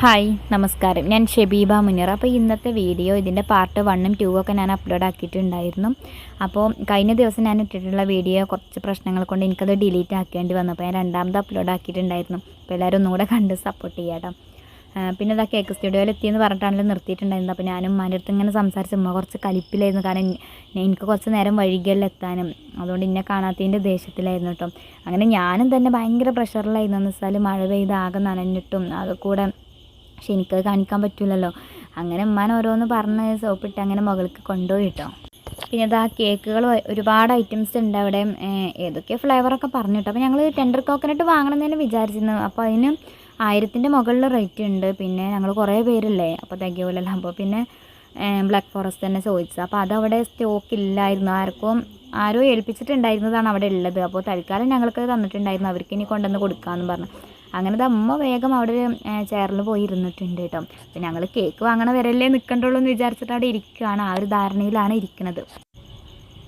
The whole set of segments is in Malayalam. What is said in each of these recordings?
ഹായ് നമസ്കാരം. ഞാൻ ഷെബീബ മുനിർ. അപ്പോൾ ഇന്നത്തെ വീഡിയോ ഇതിന്റെ പാർട്ട് വണ്ണും ടൂ ഒക്കെ ഞാൻ അപ്ലോഡ് ആക്കിയിട്ടുണ്ടായിരുന്നു. അപ്പോൾ കഴിഞ്ഞ ദിവസം ഞാൻ ഇട്ടിട്ടുള്ള വീഡിയോ കുറച്ച് പ്രശ്നങ്ങൾ കൊണ്ട് എനിക്കത് ഡിലീറ്റ് ആക്കേണ്ടി വന്നു. അപ്പോൾ ഞാൻ രണ്ടാമത് അപ്ലോഡ് ആക്കിയിട്ടുണ്ടായിരുന്നു. അപ്പോൾ എല്ലാവരും ഒന്നുകൂടെ കണ്ട് സപ്പോർട്ട് ചെയ്യാം പിന്നെ ഇതാ കേക്ക് സ്റ്റുഡിയോയിൽ എത്തിയെന്ന് പറഞ്ഞിട്ടാണല്ലോ നിർത്തിയിട്ടുണ്ടായിരുന്നത്. അപ്പോൾ ഞാനും ഉമ്മാന്റെ അടുത്ത് ഇങ്ങനെ സംസാരിച്ച് ഉമ്മ കുറച്ച് കലിപ്പിലായിരുന്നു. കാരണം എനിക്ക് കുറച്ച് നേരം വൈകിയല്ലോ എത്താനും. അതുകൊണ്ട് എന്നെ കാണാത്തതിന്റെ ദേഷ്യത്തിലായിരുന്നു കേട്ടോ. അങ്ങനെ ഞാനും തന്നെ ഭയങ്കര പ്രഷറിലായിരുന്നു എന്ന് വെച്ചാൽ മഴ പെയ്ത് ആകെ നനഞ്ഞിട്ടും അത് പക്ഷെ എനിക്കത് കാണിക്കാൻ പറ്റില്ലല്ലോ അങ്ങനെ ഉമ്മാൻ ഓരോന്ന് പറഞ്ഞ് സോപ്പിട്ട് അങ്ങനെ മുകൾക്ക് കൊണ്ടുപോയി കേട്ടോ പിന്നെ ഇതാ കേക്കുകൾ ഒരുപാട് ഐറ്റംസ് ഉണ്ട് അവിടെ. ഏതൊക്കെ ഫ്ലേവറൊക്കെ പറഞ്ഞു കേട്ടോ അപ്പോൾ ഞങ്ങൾ ടെൻഡർ കോക്കനട്ട് വാങ്ങണം എന്ന് തന്നെ വിചാരിച്ചിരുന്നു. അപ്പോൾ അതിന് ആയിരത്തിന്റെ മുകളിൽ റേറ്റ് ഉണ്ട്. പിന്നെ ഞങ്ങൾ കുറേ പേരില്ലേ? അപ്പോൾ തികയൂലല്ലോ. അപ്പോൾ പിന്നെ ബ്ലാക്ക് ഫോറസ്റ്റ് തന്നെ ചോദിച്ചത്. അപ്പോൾ അതവിടെ സ്റ്റോക്ക് ഇല്ലായിരുന്നു. ആർക്കും ആരോ ഏൽപ്പിച്ചിട്ടുണ്ടായിരുന്നതാണ് അവിടെ ഉള്ളത്. അപ്പോൾ തൽക്കാലം ഞങ്ങൾക്ക് തന്നിട്ടുണ്ടായിരുന്നു. അവർക്ക് ഇനി കൊണ്ടുവന്ന് കൊടുക്കാമെന്ന് പറഞ്ഞു. അങ്ങനെ അമ്മ വേഗം അവിടെ ഒരു ചെയറിൽ പോയി ഇരുന്നിട്ടുണ്ട് കേട്ടോ. അപ്പം ഞങ്ങൾ കേക്ക് വാങ്ങണ വരല്ലേ നിൽക്കണ്ടുള്ളൂ എന്ന് വിചാരിച്ചിട്ട് അവിടെ ഇരിക്കുകയാണ് ആ ഒരു ധാരണയിലാണ് ഇരിക്കുന്നത്.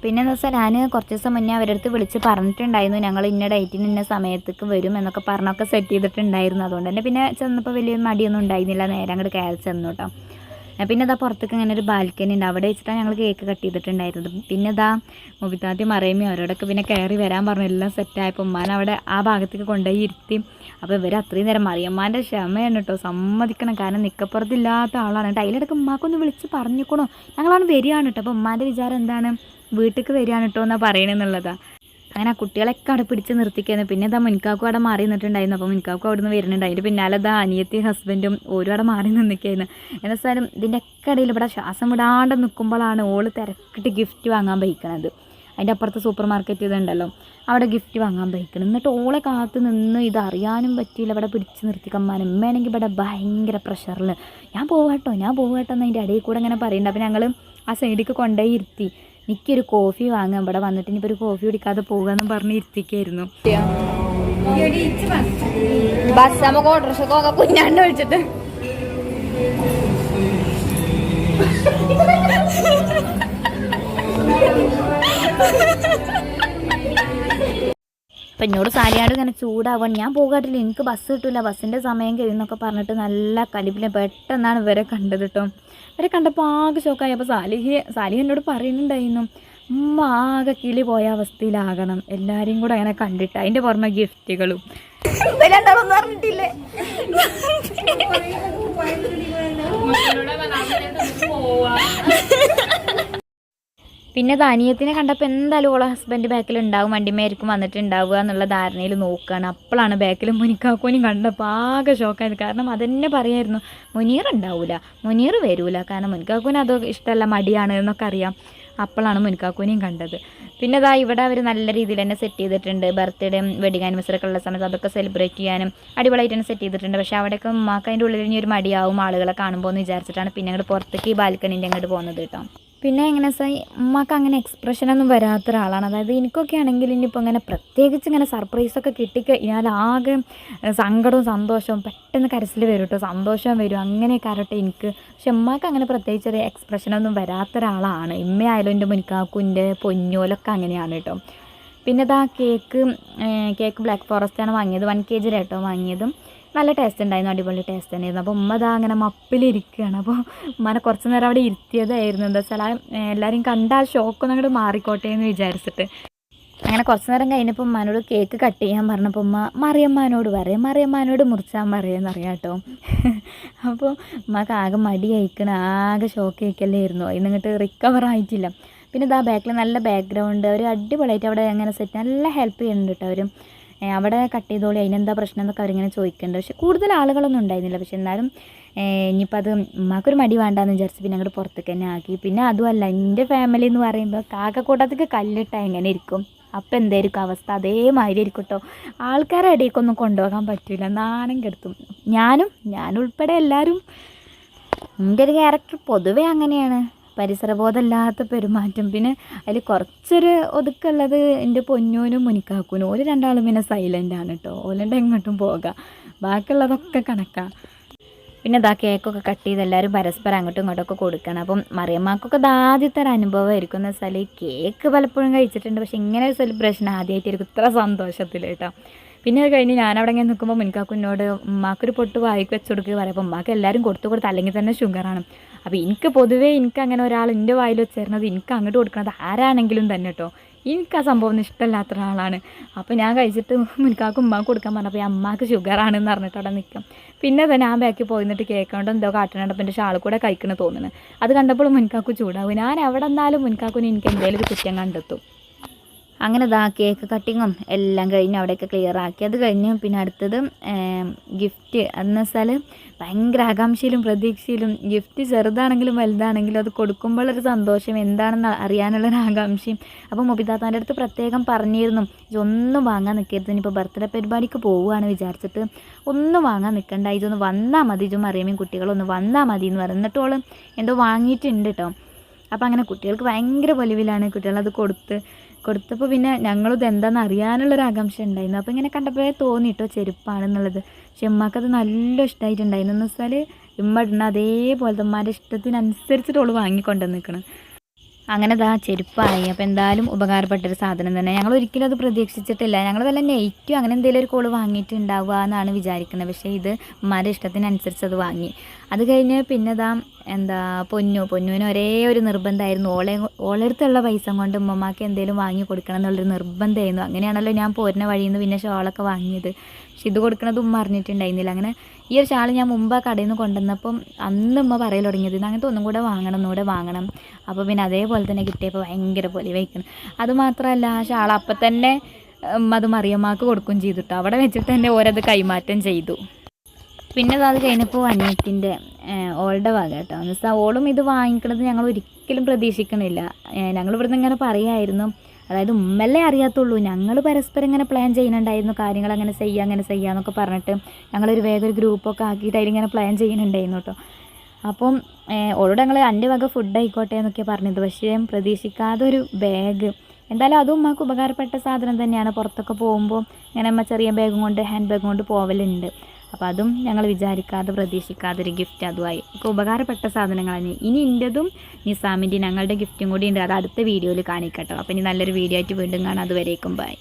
പിന്നെ എന്ന് വെച്ചാൽ ഞാൻ കുറച്ച് ദിവസം മുന്നേ അവരുടെ അടുത്ത് വിളിച്ച് പറഞ്ഞിട്ടുണ്ടായിരുന്നു. ഞങ്ങൾ ഇന്ന ഡേറ്റിന് ഇന്ന സമയത്തേക്ക് വരും എന്നൊക്കെ പറഞ്ഞൊക്കെ സെറ്റ് ചെയ്തിട്ടുണ്ടായിരുന്നു. അതുകൊണ്ട് തന്നെ പിന്നെ ചെന്നപ്പോൾ വലിയ മടിയൊന്നും ഉണ്ടായിരുന്നില്ല. നേരെ അങ്ങോട്ട് കയറി ചെന്നു കേട്ടോ. പിന്നെ ഇതാ പുറത്തേക്ക് ഇങ്ങനെ ഒരു ബാൽക്കണി ഉണ്ട്. അവിടെ വെച്ചിട്ടാണ് ഞങ്ങൾ കേക്ക് കട്ട് ചെയ്തിട്ടുണ്ടായിരുന്നത്. പിന്നെ ഇതാ മുബിത്താത്തി മറയുമി അവരോടൊക്കെ പിന്നെ കയറി വരാൻ പറഞ്ഞു. എല്ലാം സെറ്റായപ്പോൾ ഉമ്മാൻ അവിടെ ആ ഭാഗത്തേക്ക് കൊണ്ടുപോയി ഇരുത്തി. അപ്പോൾ ഇവർ അത്രയും നേരം മറിയമ്മാന്റെ ക്ഷമയാണ് കേട്ടോ സമ്മതിക്കണം. കാരണം നിക്കപ്പുറത്തില്ലാത്ത ആളാണ്. കേട്ടോ അതിലിടക്ക് ഉമ്മാക്കൊന്ന് വിളിച്ച് പറഞ്ഞിക്കണോ? ഞങ്ങളാണ് വരികയാണ് കേട്ടോ അപ്പോൾ ഉമ്മാന്റെ വിചാരം എന്താണ്? വീട്ടിലേക്ക് വരികയാണ് കേട്ടോ എന്നാണ് പറയണെന്നുള്ളതാണ് അങ്ങനെ ആ കുട്ടികളൊക്കെ അവിടെ പിടിച്ച് നിർത്തിക്കുന്നു പിന്നെ ഇതാ മുൻകാക്കും അവിടെ മാറി നിന്നിട്ടുണ്ടായിരുന്നു. അപ്പോൾ മുൻകാക്കും അവിടെ നിന്ന് വരുന്നുണ്ട് അതിന്റെ പിന്നാലെ ഇതാ അനിയത്തി ഹസ്ബൻഡും ഓരോ അവിടെ മാറി നിന്നിരിക്കുന്നു എന്നുവെച്ചാലും ഇതിന്റെ ഒക്കെ ഇടയിൽ ഇവിടെ ശ്വാസം വിടാണ്ട് നിൽക്കുമ്പോഴാണ് ഓൾ തിരക്കിട്ട് ഗിഫ്റ്റ് വാങ്ങാൻ പോയിക്കണത് അതിന്റെ അപ്പുറത്ത് സൂപ്പർ മാർക്കറ്റ് ഇതുണ്ടല്ലോ. അവിടെ ഗിഫ്റ്റ് വാങ്ങാൻ പോയിക്കണം എന്നിട്ട് ഓളെ കാത്ത് നിന്ന് ഇത് അറിയാനും പറ്റിയില്ല. ഇവിടെ പിടിച്ച് നിർത്തിക്കമ്മാനും ഉമ്മയാണെങ്കിൽ ഇവിടെ ഭയങ്കര പ്രഷറിൽ ഞാൻ പോവാട്ടോ ഞാൻ പോവാട്ടോ എന്ന് അതിന്റെ ഇടയിൽ കൂടെ അങ്ങനെ പറയുന്നുണ്ട്. അപ്പോൾ ഞങ്ങൾ ആ സൈഡിലേക്ക് കൊണ്ടുപോയി ഇരുത്തി. എനിക്കൊരു കോഫി വാങ്ങാൻ ഇവിടെ വന്നിട്ട് ഇനിയിപ്പോൾ ഒരു കോഫി കുടിക്കാതെ പോകാന്ന് പറഞ്ഞ് ഇരുത്തിക്കായിരുന്നു ബസ്. നമുക്ക് ഓട്ടോറിക്ഷ പോകാം കുഞ്ഞാണ്ട് വിളിച്ചിട്ട്. അപ്പം എന്നോട് സാരിയാട് ഇങ്ങനെ ചൂടാവാൻ ഞാൻ പോകാട്ടില്ല എനിക്ക് ബസ് കിട്ടില്ല ബസ്സിന്റെ സമയം കഴിയുന്നൊക്കെ പറഞ്ഞിട്ട് നല്ല കലിപ്പില്ല പെട്ടെന്നാണ് ഇവരെ കണ്ടത് കേട്ടോ ഇവരെ കണ്ടപ്പോൾ ആകെ ഷോക്കായി അപ്പോൾ സാലിഹി സാലിഹ് എന്നോട് പറയുന്നുണ്ടായിരുന്നു ഉമ്മ ആകെ കിളി പോയ അവസ്ഥയിലാകണം. എല്ലാവരെയും കൂടെ അങ്ങനെ കണ്ടിട്ട് അതിന്റെ പുറമെ ഗിഫ്റ്റുകളും. പറഞ്ഞിട്ടില്ലേ പിന്നെ ദാനിയത്തിനെ കണ്ടപ്പോൾ എന്തായാലും ഓളെ ഹസ്ബൻഡ് ബാക്കിൽ ഉണ്ടാവും വണ്ടിമേരിക്കും വന്നിട്ടുണ്ടാവുക എന്നുള്ള ധാരണയിൽ നോക്കുകയാണ് അപ്പോഴാണ് ബാക്കിൽ മുനിക്കാക്കോനും കണ്ടപ്പോൾ ആകെ ഷോക്കായത് കാരണം അതന്നെ പറയായിരുന്നു മുനീർ ഉണ്ടാവില്ല മുനീർ വരൂല. കാരണം മുനിക്കാക്കോന് അത് ഇഷ്ടമല്ല മടിയാണ് എന്നൊക്കെ അറിയാം. അപ്പോഴാണ് മുനിക്കാക്കൂനെയും കണ്ടത്. പിന്നെ അതാ ഇവിടെ അവർ നല്ല രീതിയിൽ തന്നെ സെറ്റ് ചെയ്തിട്ടുണ്ട്. ബർത്ത്ഡേ വെഡിങ് ആനിവേഴ്സറി ഒക്കെ ഉള്ള സമയത്ത് അതൊക്കെ സെലിബ്രേറ്റ് ചെയ്യാനും അടിപൊളിയായിട്ട് തന്നെ സെറ്റ് ചെയ്തിട്ടുണ്ട്. പക്ഷേ അവിടെയൊക്കെ ഉമ്മാക്ക് ഉള്ളിൽ ഇനി ഒരു മടിയാവും ആളുകളെ കാണുമ്പോൾ എന്ന് വിചാരിച്ചിട്ടാണ് പിന്നെ അങ്ങോട്ട് പുറത്തേക്ക് ഈ ബാൽക്കണീന്റെ അങ്ങോട്ട് പോകുന്നത് കേട്ടോ. പിന്നെ എങ്ങനെ വെച്ചാൽ ഉമ്മക്ക് അങ്ങനെ എക്സ്പ്രഷനൊന്നും വരാത്ത ഒരാളാണ്. അതായത് എനിക്കൊക്കെ ആണെങ്കിൽ ഇനിയിപ്പോൾ അങ്ങനെ പ്രത്യേകിച്ച് ഇങ്ങനെ സർപ്രൈസൊക്കെ കിട്ടിക്കഴിഞ്ഞാൽ ആകെ സങ്കടവും സന്തോഷവും പെട്ടെന്ന് കരച്ചിൽ വരും കേട്ടോ സന്തോഷം വരും അങ്ങനെയൊക്കെ ആരട്ടെ എനിക്ക്. പക്ഷെ ഉമ്മക്ക് അങ്ങനെ പ്രത്യേകിച്ച് ഒരു എക്സ്പ്രഷനൊന്നും വരാത്ത ഒരാളാണ്. ഇമ്മയായാലും എന്റെ മുനിക്കാക്കുന്റെ പൊന്നോലൊക്കെ അങ്ങനെയാണ് കേട്ടോ പിന്നെ ഇതാ കേക്ക് കേക്ക് ബ്ലാക്ക് ഫോറസ്റ്റാണ് വാങ്ങിയത്. വൺ കെ ജി കേട്ടോ വാങ്ങിയതും. നല്ല ടേസ്റ്റ് ഉണ്ടായിരുന്നു അടിപൊളി ടേസ്റ്റ് തന്നെയായിരുന്നു. അപ്പോൾ ഉമ്മ ഇതാ അങ്ങനെ മപ്പിലിരിക്കുകയാണ്. അപ്പോൾ ഉമ്മനെ കുറച്ച് നേരം അവിടെ ഇരുത്തിയതായിരുന്നു. എന്താ വെച്ചാൽ എല്ലാവരും കണ്ട ആ ഷോക്കൊന്നും അങ്ങോട്ട് മാറിക്കോട്ടെ എന്ന് വിചാരിച്ചിട്ട്. അങ്ങനെ കുറച്ച് നേരം കഴിഞ്ഞപ്പോൾ ഉമ്മാനോട് കേക്ക് കട്ട് ചെയ്യാൻ പറഞ്ഞപ്പോൾ ഉമ്മ മറിയമ്മാനോട് പറയും മറിയമ്മാനോട് മുറിച്ചാൻ പറയുമെന്ന് അറിയാം കേട്ടോ അപ്പോൾ ഉമ്മക്ക് ആകെ മടി അയക്കണ ആകെ ഷോക്ക് അയക്കല്ലായിരുന്നു അതിന് ഇങ്ങോട്ട് റിക്കവർ ആയിട്ടില്ല. പിന്നെ ഇതാ ബാക്കിൽ നല്ല ബാക്ക്ഗ്രൗണ്ട് അവർ അടിപൊളിയായിട്ട് അവിടെ അങ്ങനെ സെറ്റ് നല്ല ഹെൽപ്പ് ചെയ്യുന്നുണ്ട് കേട്ടോ ഏഹ് അവിടെ കട്ട് ചെയ്തോളി അതിനെന്താ പ്രശ്നം എന്നൊക്കെ അവരിങ്ങനെ ചോദിക്കുന്നുണ്ട് പക്ഷെ കൂടുതൽ ആളുകളൊന്നും ഉണ്ടായിരുന്നില്ല. പക്ഷെ എന്നാലും ഇനിയിപ്പോൾ അത് ഉമ്മാക്കൊരു മടി വേണ്ടാന്ന് വിചാരിച്ച് പിന്നെ അങ്ങോട്ട് പുറത്തേക്ക് തന്നെ ആക്കി. പിന്നെ അതുമല്ല എന്റെ ഫാമിലി എന്ന് പറയുമ്പോൾ കാക്കക്കൂട്ടത്തേക്ക് കല്ലിട്ടാൽ എങ്ങനെ ഇരിക്കും? അപ്പം എന്തായിരിക്കും അവസ്ഥ? അതേമാതിരി ആയിരിക്കും കേട്ടോ ആൾക്കാരെ ഇടയ്ക്കൊന്നും കൊണ്ടുപോകാൻ പറ്റില്ല നാണം കെടുത്തും. ഞാനും ഞാനുൾപ്പെടെ എല്ലാവരും എന്റെ ഒരു ക്യാരക്ടർ പൊതുവേ അങ്ങനെയാണ്. പരിസരബോധമില്ലാത്ത പെരുമാറ്റം. പിന്നെ അതിൽ കുറച്ചൊരു ഒതുക്കുള്ളത് എന്റെ പൊന്നൂനും മുനിക്കാക്കൂനും. ഓൽ രണ്ടാളും പിന്നെ സൈലന്റ് ആണ് കേട്ടോ ഓലന്റെ എങ്ങോട്ടും പോകാം. ബാക്കിയുള്ളതൊക്കെ കണക്കാം. പിന്നെ ഇതാ കേക്കൊക്കെ കട്ട് ചെയ്ത് എല്ലാവരും പരസ്പരം അങ്ങോട്ടും ഇങ്ങോട്ടൊക്കെ കൊടുക്കണം. അപ്പം മറിയമ്മക്കൊക്കെ ആദ്യത്തെ ഒരു അനുഭവമായിരിക്കും എന്ന് വെച്ചാൽ കേക്ക് പലപ്പോഴും കഴിച്ചിട്ടുണ്ട്. പക്ഷെ ഇങ്ങനെ ഒരു സെലിബ്രേഷൻ ആദ്യമായിട്ടായിരിക്കും ഇത്ര സന്തോഷത്തിൽ കേട്ടോ പിന്നെ അത് കഴിഞ്ഞ് ഞാനവിടെ ഇങ്ങനെ നിൽക്കുമ്പോൾ മുൻകാക്കുന്നോട് ഉമ്മാക്കൊരു പൊട്ട് വായിക്ക് വെച്ച് കൊടുക്കുക പറയുമ്പോൾ ഉമ്മാക്ക് എല്ലാവരും കൊടുത്തു കൊടുത്ത് അല്ലെങ്കിൽ തന്നെ ഷുഗറാണ് അപ്പോൾ എനിക്ക് പൊതുവേ എനിക്ക് അങ്ങനെ ഒരാൾ എന്റെ വായിൽ വെച്ച് തരുന്നത് എനിക്ക് അങ്ങോട്ട് കൊടുക്കുന്നത് ആരാണെങ്കിലും തന്നെ കേട്ടോ എനിക്ക് ആ സംഭവം ഒന്നും ഇഷ്ടമല്ലാത്ത ഒരാളാണ്. അപ്പോൾ ഞാൻ കഴിച്ചിട്ട് മുൻകാക്കും ഉമ്മാക്ക് കൊടുക്കാൻ പറഞ്ഞപ്പോൾ അമ്മയ്ക്ക് ഷുഗറാണെന്ന് പറഞ്ഞിട്ട് അവിടെ നിൽക്കും. പിന്നെ തന്നെ ആ ബാക്കി പോയിന്നിട്ട് കേൾക്കൊണ്ട് എന്തോ കാട്ടണപ്പോൾ എന്റെ ഷാൾ കൂടെ കഴിക്കണ തോന്നുന്നു. അത് കണ്ടപ്പോൾ മുൻകാക്കു ചൂടാവും ഞാൻ എവിടെ എന്നാലും മുൻകാക്കുന് എനിക്ക് എന്തെങ്കിലും ഒരു കുറ്റം കണ്ടെത്തും. അങ്ങനെ ഇതാ കേക്ക് കട്ടിങ്ങും എല്ലാം കഴിഞ്ഞ് അവിടെയൊക്കെ ക്ലിയർ ആക്കി. അത് കഴിഞ്ഞ് പിന്നെ അടുത്തത് ഗിഫ്റ്റ് എന്ന് വെച്ചാൽ ഭയങ്കര ആകാംക്ഷയിലും പ്രതീക്ഷയിലും ഗിഫ്റ്റ് ചെറുതാണെങ്കിലും വലുതാണെങ്കിലും അത് കൊടുക്കുമ്പോഴൊരു സന്തോഷം. എന്താണെന്ന് അറിയാനുള്ളൊരു ആകാംക്ഷയും. അപ്പോൾ മുബിതാത്താന്റെ അടുത്ത് പ്രത്യേകം പറഞ്ഞിരുന്നു. ഇതൊന്നും വാങ്ങാൻ നിൽക്കരുത് ഇനിയിപ്പോൾ ബർത്ത്ഡേ പരിപാടിക്ക് പോവുകയാണ് വിചാരിച്ചിട്ട്. ഒന്നും വാങ്ങാൻ നിൽക്കണ്ട ഇതൊന്ന് വന്നാൽ മതി. ഇതും അറിയാമെങ്കിൽ കുട്ടികളൊന്ന് വന്നാൽ മതി എന്ന് പറഞ്ഞിട്ട് ഓൾ എന്തോ വാങ്ങിയിട്ടുണ്ട് കേട്ടോ അപ്പോൾ അങ്ങനെ കുട്ടികൾക്ക് ഭയങ്കര പൊലിവിലാണ്. കുട്ടികളത് കൊടുത്ത് കൊടുത്തപ്പോൾ പിന്നെ ഞങ്ങളിത് എന്താണെന്ന് അറിയാനുള്ളൊരു ആകാംക്ഷ ഉണ്ടായിരുന്നു. അപ്പോൾ ഇങ്ങനെ കണ്ടപ്പോഴേ തോന്നിട്ടോ ചെരുപ്പാണെന്നുള്ളത്. പക്ഷെ ഉമ്മക്കത് നല്ല ഇഷ്ടമായിട്ടുണ്ടായിരുന്നു എന്ന് വെച്ചാൽ ഉമ്മ ഇടുന്ന അതേപോലത്തെ ഉമ്മാന്റെ ഇഷ്ടത്തിനനുസരിച്ചിട്ട് ഓൾ വാങ്ങിക്കൊണ്ടു നിൽക്കണം അങ്ങനെ ദാ ചെരുപ്പായി. അപ്പോൾ എന്തായാലും ഉപകാരപ്പെട്ടൊരു സാധനം തന്നെ. ഞങ്ങൾ ഒരിക്കലും അത് പ്രതീക്ഷിച്ചിട്ടില്ല. ഞങ്ങൾ വല്ല നെയ്റ്റും അങ്ങനെ എന്തെങ്കിലും ഒരു കോൾ വാങ്ങിയിട്ടുണ്ടാവുക എന്നാണ് വിചാരിക്കുന്നത്. പക്ഷേ ഇത് ഉമ്മാരുടെ ഇഷ്ടത്തിനനുസരിച്ച് അത് വാങ്ങി. അത് കഴിഞ്ഞ് പിന്നെ ദാ എന്താ പൊന്നു. പൊന്നുവിന് ഒരേ ഒരു നിർബന്ധമായിരുന്നു. ഓളെ ഓളടുത്തുള്ള പൈസ കൊണ്ട് ഉമ്മമാക്ക് എന്തെങ്കിലും വാങ്ങി കൊടുക്കണം എന്നുള്ളൊരു നിർബന്ധമായിരുന്നു. അങ്ങനെയാണല്ലോ ഞാൻ പോരുന്ന വഴിയിൽ നിന്ന് പിന്നെ ഷോളൊക്കെ വാങ്ങിയത്. പക്ഷെ ഇത് കൊടുക്കണത് ഉമ്മ അറിഞ്ഞിട്ടുണ്ടായിരുന്നില്ല അങ്ങനെ ഈ ഒരു ഷാൾ ഞാൻ മുമ്പ് ആ കടയിൽ നിന്ന് കൊണ്ടുവന്നപ്പം അന്ന് ഉമ്മ പറയൽ തുടങ്ങിയത് അങ്ങനത്തെ ഒന്നും കൂടെ വാങ്ങണം ഒന്നുകൂടെ വാങ്ങണം. അപ്പോൾ പിന്നെ അതേപോലെ തന്നെ കിട്ടിയപ്പോൾ ഭയങ്കര പൊലി വയ്ക്കണം അതുമാത്രമല്ല ആ ഷാൾ അപ്പം തന്നെ അത് മറിയമ്മക്ക് കൊടുക്കുകയും ചെയ്തിട്ടോ അവിടെ വെച്ചിട്ട് തന്നെ ഓരത് കൈമാറ്റം ചെയ്തു. പിന്നെ അത് കഴിഞ്ഞപ്പോൾ അനിയത്തിന്റെ ഓളുടെ വക കേട്ടോ എന്ന് വെച്ചാൽ ഓളും ഇത് വാങ്ങിക്കണത് ഞങ്ങൾ ഒരിക്കലും പ്രതീക്ഷിക്കണില്ല. ഞങ്ങൾ ഇവിടുന്ന് ഇങ്ങനെ പറയായിരുന്നു അതായത് ഉമ്മല്ലേ അറിയാത്തുള്ളൂ. ഞങ്ങൾ പരസ്പരം ഇങ്ങനെ പ്ലാൻ ചെയ്യുന്നുണ്ടായിരുന്നു. കാര്യങ്ങൾ അങ്ങനെ ചെയ്യുക അങ്ങനെ ചെയ്യുക എന്നൊക്കെ പറഞ്ഞിട്ട് ഞങ്ങളൊരു വേഗം ഒരു ഗ്രൂപ്പൊക്കെ ആക്കിയിട്ട് അതിലിങ്ങനെ പ്ലാൻ ചെയ്യുന്നുണ്ടായിരുന്നു കേട്ടോ അപ്പം ഓളോട് ഞങ്ങൾ എന്റെ വക ഫുഡ് ആയിക്കോട്ടെ എന്നൊക്കെ പറഞ്ഞത് പക്ഷേ പ്രതീക്ഷിക്കാതെ ഒരു ബാഗ് എന്തായാലും അതും ഉമ്മക്ക് ഉപകാരപ്പെട്ട സാധനം തന്നെയാണ്. പുറത്തൊക്കെ പോകുമ്പോൾ ഇങ്ങനെ അമ്മ ചെറിയ ബാഗും കൊണ്ട് ഹാൻഡ് ബാഗും കൊണ്ട് പോവലുണ്ട്. അപ്പോൾ അതും ഞങ്ങൾ വിചാരിക്കാതെ പ്രതീക്ഷിക്കാതെ ഒരു ഗിഫ്റ്റ് അതുമായി. ഒക്കെ ഉപകാരപ്പെട്ട സാധനങ്ങളാണ്. ഇനി എന്റെതും നിസാമിന്റെ ഞങ്ങളുടെ ഗിഫ്റ്റും കൂടി ഉണ്ട്. അത് അടുത്ത വീഡിയോയിൽ കാണിക്കട്ടോ. അപ്പോൾ ഇനി നല്ലൊരു വീഡിയോ ആയിട്ട് വീണ്ടും കാണാം. അതുവരേക്കും ബൈ